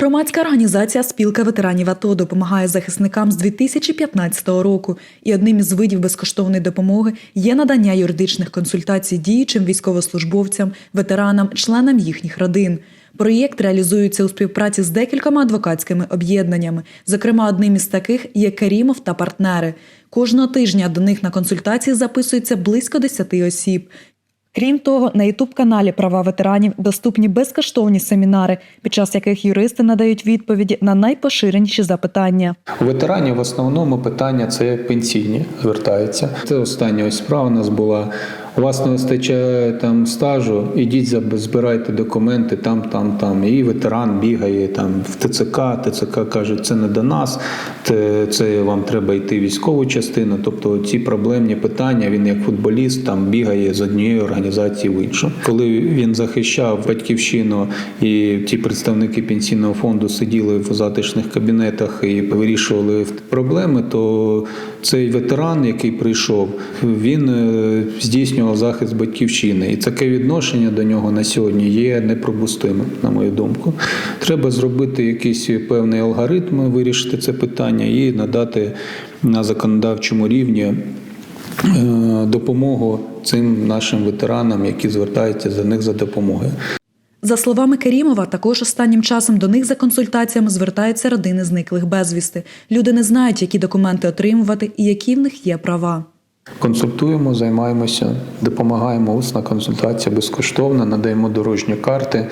Громадська організація Спілка ветеранів АТО допомагає захисникам з 2015 року, і одним із видів безкоштовної допомоги є надання юридичних консультацій діючим військовослужбовцям, ветеранам, членам їхніх родин. Проєкт реалізується у співпраці з декількома адвокатськими об'єднаннями. Зокрема, одним із таких є Керімов та партнери. Кожного тижня до них на консультації записується близько 10 осіб. Крім того, на ютуб-каналі Права ветеранів доступні безкоштовні семінари, під час яких юристи надають відповіді на найпоширеніші запитання. У ветеранів в основному питання це пенсійні звертаються. Це остання ось справа у нас була. У вас не вистачає там стажу, ідіть збирайте документи там, там, там. І ветеран бігає там в ТЦК. ТЦК каже, це не до нас, це, вам треба йти в військову частину. Тобто ці проблемні питання він як футболіст там бігає з однієї організації в іншу. Коли він захищав батьківщину і ті представники пенсійного фонду сиділи в затишних кабінетах і вирішували проблеми, то цей ветеран, який прийшов, він е, здійснював захист батьківщини, і таке відношення до нього на сьогодні є непропустимим, на мою думку. Треба зробити якийсь певний алгоритм, вирішити це питання і надати на законодавчому рівні е, допомогу цим нашим ветеранам, які звертаються за них за допомогою. За словами Керімова, також останнім часом до них за консультаціями звертаються родини зниклих безвісти. Люди не знають, які документи отримувати і які в них є права. Консультуємо, займаємося, допомагаємо. Усна консультація безкоштовна, надаємо дорожні карти.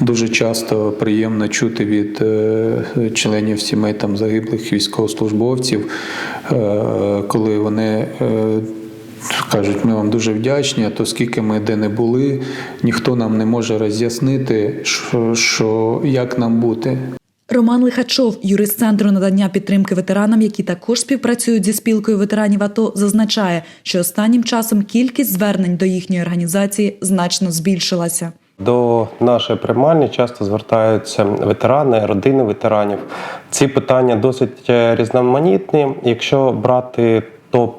Дуже часто приємно чути від е, членів сімей там загиблих військовослужбовців, е, коли вони. е, Кажуть, ми вам дуже вдячні, а то скільки ми де не були, ніхто нам не може роз'яснити, що, що як нам бути. Роман Лихачов, юрист центру надання підтримки ветеранам, які також співпрацюють зі спілкою ветеранів АТО, зазначає, що останнім часом кількість звернень до їхньої організації значно збільшилася. До нашої приймальні часто звертаються ветерани, родини ветеранів. Ці питання досить е, різноманітні. Якщо брати топ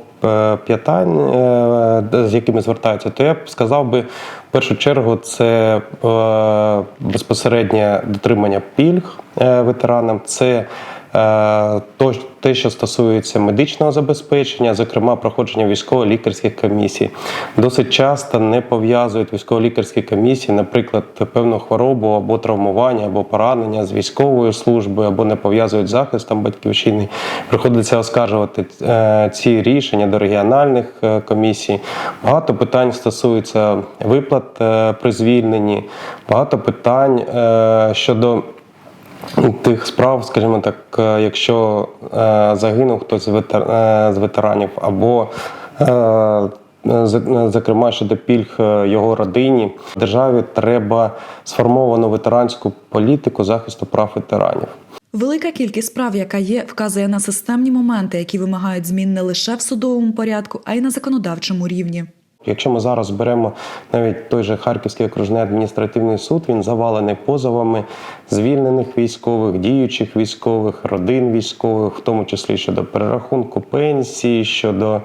питань, е, з якими звертаються, то я б сказав би в першу чергу це е, безпосереднє дотримання пільг е, ветеранам. Це Е, то- те, що стосується медичного забезпечення, зокрема проходження військово-лікарських комісій, досить часто не пов'язують військово-лікарські комісії, наприклад, певну хворобу або травмування, або поранення з військовою службою, або не пов'язують з захистом батьківщини. Приходиться оскаржувати е, ці рішення до регіональних е, комісій. Багато питань стосується виплат е, при звільненні, багато питань е, щодо. Тих справ, скажімо так, е, якщо е, загинув хтось з е, ветеранів, або зокрема щодо пільг його родині, державі треба сформовану ветеранську політику захисту прав ветеранів. Велика кількість справ, яка є, вказує на системні моменти, які вимагають змін не лише в судовому порядку, а й на законодавчому рівні. Якщо ми зараз беремо навіть той же Харківський окружний адміністративний суд, він завалений позовами звільнених військових, діючих військових, родин військових, в тому числі щодо перерахунку пенсії, щодо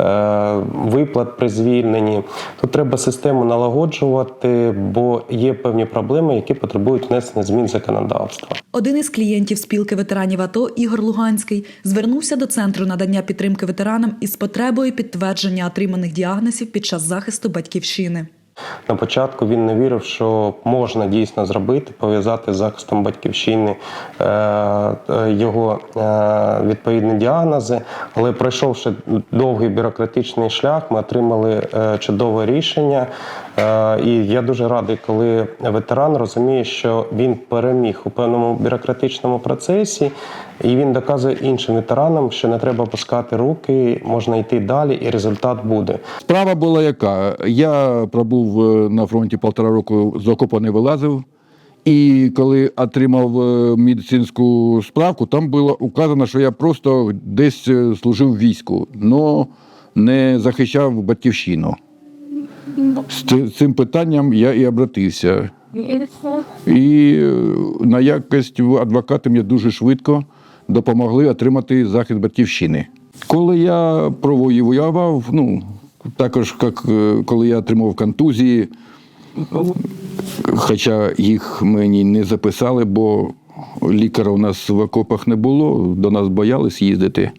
е, виплат при звільненні. Тут треба систему налагоджувати, бо є певні проблеми, які потребують внесення змін законодавства. Один із клієнтів спілки ветеранів АТО Ігор Луганський звернувся до центру надання підтримки ветеранам із потребою підтвердження отриманих діагнозів під час захисту батьківщини. На початку він не вірив, що можна дійсно зробити, пов'язати з захистом батьківщини е, е, його е, відповідні діагнози. Але пройшовши довгий бюрократичний шлях, ми отримали чудове рішення. Е, І я дуже радий, коли ветеран розуміє, що він переміг у певному бюрократичному процесі, і він доказує іншим ветеранам, що не треба пускати руки, можна йти далі, і результат буде. Справа була яка? Я пробув е, на фронті півтора року, з окопу не вилазив. І коли отримав е, медицинську справку, там було указано, що я просто десь служив війську, але не захищав батьківщину. З цим питанням я і обратився. І е, на якість адвокати мені дуже швидко допомогли отримати захист батьківщини. Коли я провоював, ну також як е, коли я отримав контузії, хоча їх мені не записали, бо лікаря у нас в окопах не було, до нас боялись їздити.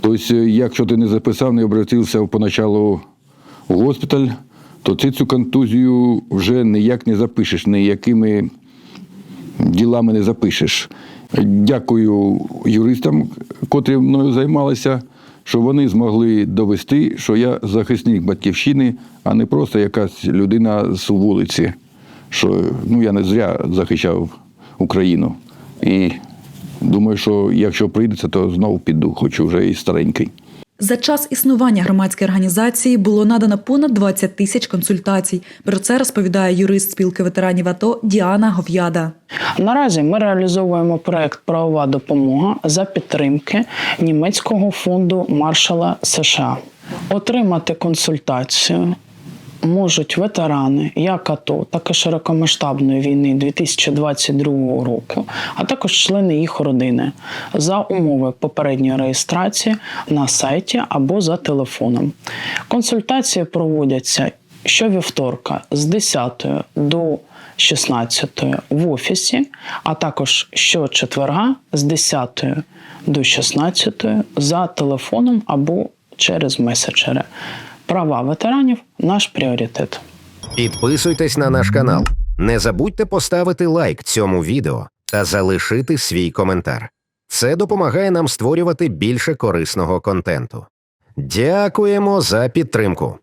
Тобто, якщо ти не записав, не обратився поначалу в госпіталь, то ти цю контузію вже ніяк не запишеш, ніякими ділами не запишеш. Дякую юристам, котрі мною займалися, що вони змогли довести, що я захисник батьківщини, а не просто якась людина з вулиці. Що ну, я не зря захищав Україну. І думаю, що якщо прийдеться, то знову піду, хоч вже і старенький. За час існування громадської організації було надано понад 20 тисяч консультацій. Про це розповідає юрист спілки ветеранів АТО Діана Гов'яда. Наразі ми реалізовуємо проект Правова допомога за підтримки німецького фонду маршала США. Отримати консультацію можуть ветерани як АТО, так і широкомасштабної війни 2022 року, а також члени їх родини за умови попередньої реєстрації на сайті або за телефоном. Консультації проводяться щовівторка з 10 до 16 в офісі, а також щочетверга з 10 до 16 за телефоном або через меседжери. Права ветеранів наш пріоритет. Підписуйтесь на наш канал. Не забудьте поставити лайк цьому відео та залишити свій коментар. Це допомагає нам створювати більше корисного контенту. Дякуємо за підтримку.